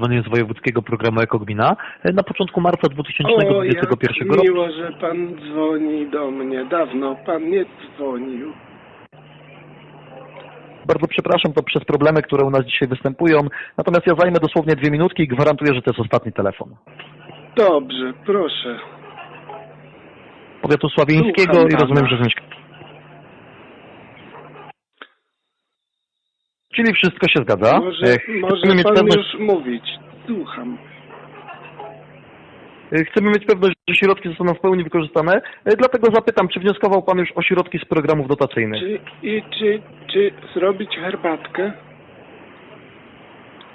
dzwonię z wojewódzkiego programu Ekogmina. E, Na początku marca O, jak 2021 roku miło, że pan dzwoni do mnie. Dawno pan nie dzwonił. Bardzo przepraszam to przez problemy, które u nas dzisiaj występują. Natomiast ja zajmę dosłownie dwie minutki i gwarantuję, że to jest ostatni telefon. Dobrze, proszę. Powiatu sławieńskiego Słucham i rozumiem, że z mieszka- Czyli wszystko się zgadza. Może, E, może Chcemy mieć pan pewność, już mówić. Słucham. e, chcemy mieć pewność, że środki zostaną w pełni wykorzystane. E, Dlatego zapytam, czy wnioskował Pan już o środki z programów dotacyjnych? Czy, I czy, czy zrobić herbatkę?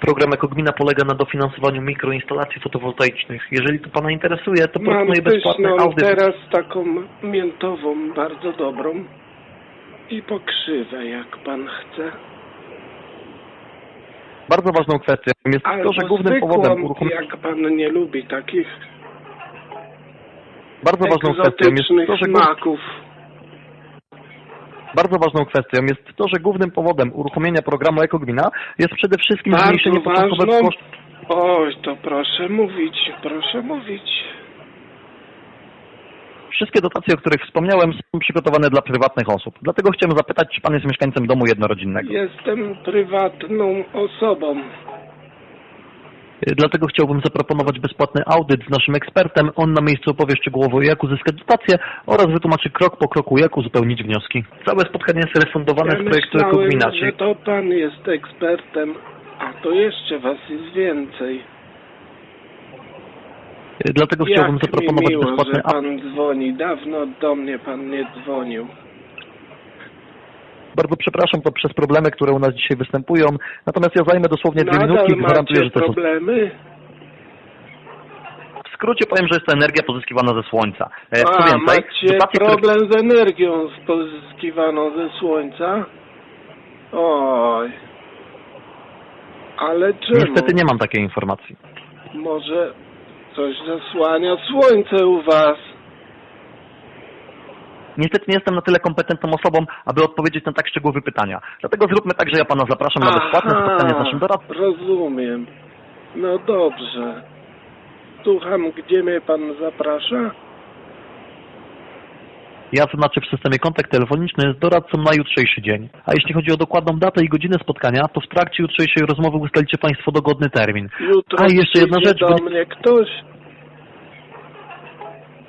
Program Ekogmina polega na dofinansowaniu mikroinstalacji fotowoltaicznych. Jeżeli to Pana interesuje, to proponuję bezpłatny audyt. teraz taką miętową, bardzo dobrą. I pokrzywę, jak pan chce. Bardzo ważną kwestią jest Albo to, że głównym powodem uruchomienia... jak pan nie lubi takich Bardzo ważną kwestią jest to, że smaków. Bardzo ważną kwestią jest to, że głównym powodem uruchomienia programu Ekogmina jest przede wszystkim Bardzo zmniejszenie początkowego ważną. kosztu. Oj, to proszę mówić, proszę mówić. Wszystkie dotacje, o których wspomniałem, są przygotowane dla prywatnych osób. Dlatego chciałem zapytać, czy pan jest mieszkańcem domu jednorodzinnego. Jestem prywatną osobą. Dlatego chciałbym zaproponować bezpłatny audyt z naszym ekspertem. On na miejscu opowie szczegółowo, jak uzyskać dotację oraz wytłumaczy krok po kroku, jak uzupełnić wnioski. Całe spotkanie jest refundowane Ja z projektu czyli to pan jest ekspertem, a to jeszcze was jest więcej. Dlatego Jak chciałbym mi zaproponować miło, bezpłatny że pan dzwoni. Dawno do mnie pan nie dzwonił. Bardzo przepraszam to przez problemy, które u nas dzisiaj występują. Natomiast ja zajmę dosłownie dwie Nadal minutki i gwarantuję, macie że to jest problemy? W skrócie powiem, że jest to energia pozyskiwana ze słońca. E, Co A, więcej, macie dotacje, które- problem z energią pozyskiwaną ze słońca? Oj. Ale czemu? Niestety nie mam takiej informacji. Może coś zasłania słońce u was? Niestety nie jestem na tyle kompetentną osobą, aby odpowiedzieć na tak szczegółowe pytania. Dlatego zróbmy tak, że ja pana zapraszam na bezpłatne Aha, spotkanie z naszym doradcą. rozumiem. No dobrze. Słucham, gdzie mnie pan zaprasza? Ja znaczy w systemie kontakt telefoniczny z doradcą na jutrzejszy dzień. A jeśli chodzi o dokładną datę i godzinę spotkania, to w trakcie jutrzejszej rozmowy ustalicie państwo dogodny termin. Jutro A, jeszcze jedna rzecz, do bo nie- mnie ktoś,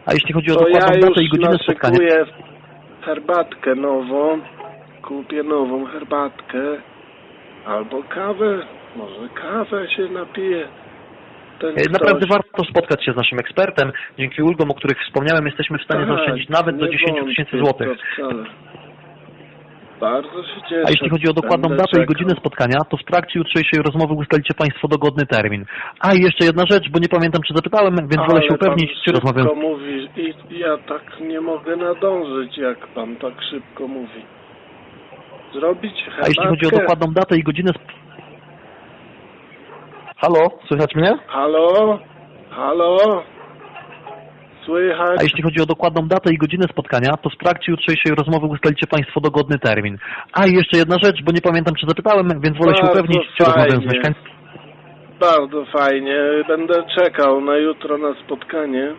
A jeśli chodzi o to ja dokładną datę i godzinę spotkania, herbatkę nową. Kupię nową herbatkę. Albo kawę. Może kawę się napiję. E, naprawdę warto spotkać się z naszym ekspertem. Dzięki ulgom, o których wspomniałem, jesteśmy w stanie Tak, zaoszczędzić nawet do nie 10 wątpię tysięcy złotych. Bardzo się cieszę. A jeśli chodzi o dokładną datę i czekał. godzinę spotkania, to w trakcie jutrzejszej rozmowy ustalicie Państwo dogodny termin. A i jeszcze jedna rzecz, bo nie pamiętam, czy zapytałem, więc wolę się Ale upewnić, czy rozmawiam. szybko mówi i ja tak nie mogę nadążyć, jak pan tak szybko mówi. Zrobić herbatkę? A jeśli chodzi o dokładną datę i godzinę... Halo, słychać mnie? Halo? Halo? Słychać? A jeśli chodzi o dokładną datę i godzinę spotkania, to w trakcie jutrzejszej rozmowy ustalicie Państwo dogodny termin. A i jeszcze jedna rzecz, bo nie pamiętam, czy zapytałem, więc wolę się Bardzo upewnić, czy rozmawiam z fajnie. mieszkańcem. Bardzo fajnie. Będę czekał na jutro na spotkanie.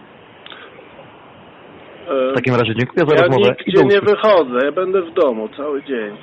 W takim razie dziękuję za ja rozmowę i nigdzie nie wychodzę. Ja będę w domu cały dzień.